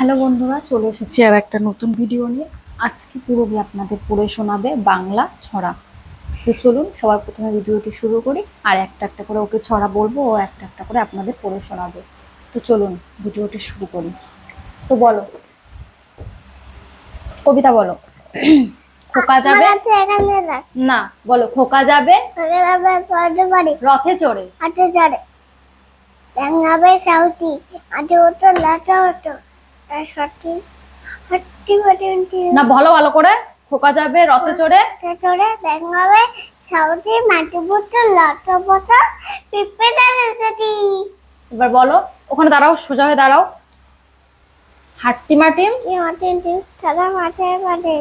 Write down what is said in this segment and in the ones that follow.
Hello বন্ধুরা চলে এসেছি আর একটা নতুন ভিডিও নিয়ে। আজকে পুরোপুরি আপনাদের পড়ে শোনাবে বাংলা ছড়া। তো চলুন সবার প্রথমে ভিডিওটি শুরু করি আর একটা একটা করে ওকে ছড়া বলব ও একটা একটা করে আপনাদের পড়ে শোনাবে। তো চলুন ভিডিওটি শুরু করি। তো বলো। কবিতা বলো। খোকা যাবে? না বলো খোকা যাবে? রথে চড়ে। হাতে চড়ে। আটে হতো লাটা না বলো ভালো করে খোকা যাবে রথে চড়ে। চড়ে ব্যাঙ্গাবে সাউটি মাটি পুতো লাটা পতো পিপে দাঁড়াতে এবার বলো ওখানে দাঁড়াও সোজা হয়ে দাঁড়াও। হাট্টি মাটিম। তারা মাঠে মাঠে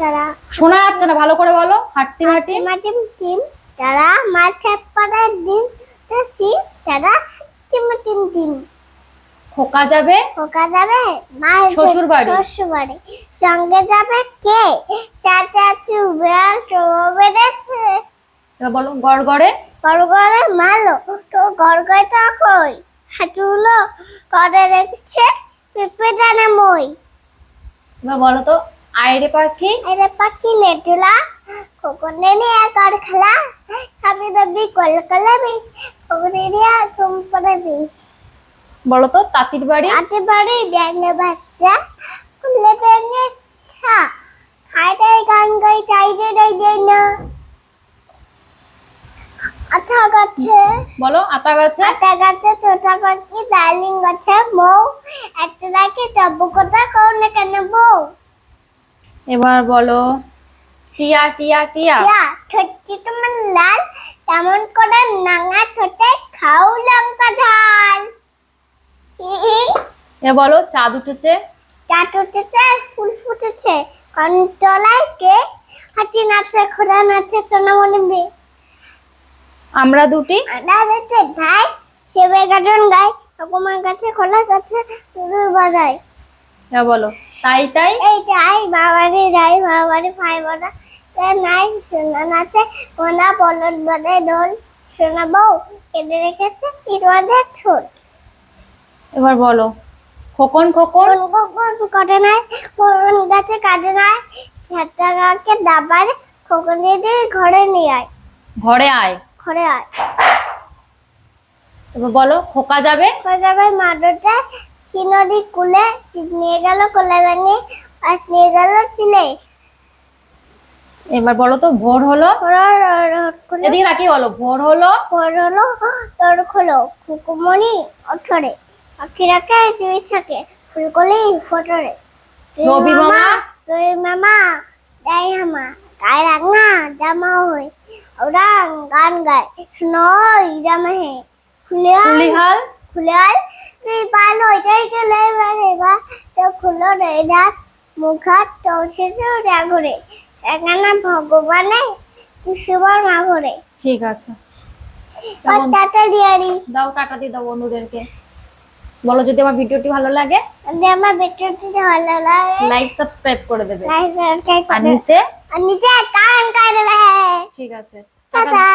তারা। শোনা যাচ্ছে না ভালো করে বলো হাট্টি মাটিম। মাটিম টিম তারা মাঠে পড়ে ডিম তো সিম তারা টিম টিম টিম খোকা যাবে? খোকা যাবে? মায়ের শ্বশুর বাড়ি। শ্বশুর বাড়ি সঙ্গে যাবে কে? সাথে আছে তো বেড়েছে এবার বলো গড় গড়ে গড়গড়ে মালো। তো গড়গড়ে তো কই? হাঁটুলো করে রেখেছে পেঁপে দানা মই। এবার বলো তো আইরে পাখি? আরে পাখি লেটুলা খোকনে নিয়ে কর খেলা আমি দবি কল কলবি খোকনে নিয়ে ঘুম পড়বি বলো তো তাঁতির বাড়ি আতে পারি ব্যাঙে ভাষা খুলে ব্যাঙে ছা খাইটাই গান গাই টাইডে ডাই দেই না। আথা গাছে। বলো আতা গাছে? আতা গাছে তোতা পাখি ডার্লিং গাছে মৌ একটা রাখি তবু কথা কও না কেন বউ? এবার বলো টিয়া টিয়া টিয়া। ইয়া ঠোঁটটি তোমার লাল তেমন করে নাঙা ঠোঁটে খাও এবার বলো চাঁদ উঠেছে? চাট উঠেছে ফুল ফুটেছে। কন্টলায় কে? হাতি নাচে খোদা নাচে সোনামণি আমরা দুটি? আন্ডারেতে ভাই সেবে গাজন গায়। ঠাকুমার কাছে খোলা কাছে তুলু বাজায়। এবার বলো তাই তাই? এই যাই বাবারে যাই বাবারে ভাই বাজা তে নাই সোনা নাচে কোনা বলদ বাদে ঢোল সোনা বউ কেঁদে রেখেছে ইরমাদের ছোট। এবার বলো খোকন খোকন? কোন কোন কটে নাই কোন গাছে কাটে নাই ছাতা গাকে দাবার খোকনে দিয়ে ঘরে নিয়ে আয়। ঘরে আয়। ঘরে আয়। এবার বলো খোকা যাবে? হয়ে যাবে মাডোটা কি কুলে চিপ নিয়ে গেল কোলে ভেঙে পাশ নিয়ে গেল চিলে। এবার বলো তো ভোর হলো? এদিকে রাখি বলো ভোর হলো? পর হলো তোর খোলো ফুকুমণি অঠরে। পাখিরাকে দুই ছাকে ফুলকলি ফটরে তুই রবি মামা? তুই মামা দাই হামা গায়ে রাঙা জামা হই ওরাং গান গায়। শুনই জামা হে। খুলে তুলিহাল খুলে আল তুই পাল হইতেই চলে এবারে বা। তো খুলো রে দাঁত মুখাত রাগরে ভগবানে তুষবার মাঘরে। ঠিক আছে। কেমন? তাতে দিয়ারি। দাও টাকা দিয়ে দাও বন্ধুদেরকে। বলো যদি আমার ভিডিওটি ভালো লাগে যদি আমার ভিডিওটি ভালো লাগে লাইক সাবস্ক্রাইব করে দেবে। লাইক সাবস্ক্রাইব আর নিচে আর নিচে কমেন্ট করে দেবে। ঠিক আছে। টাটা।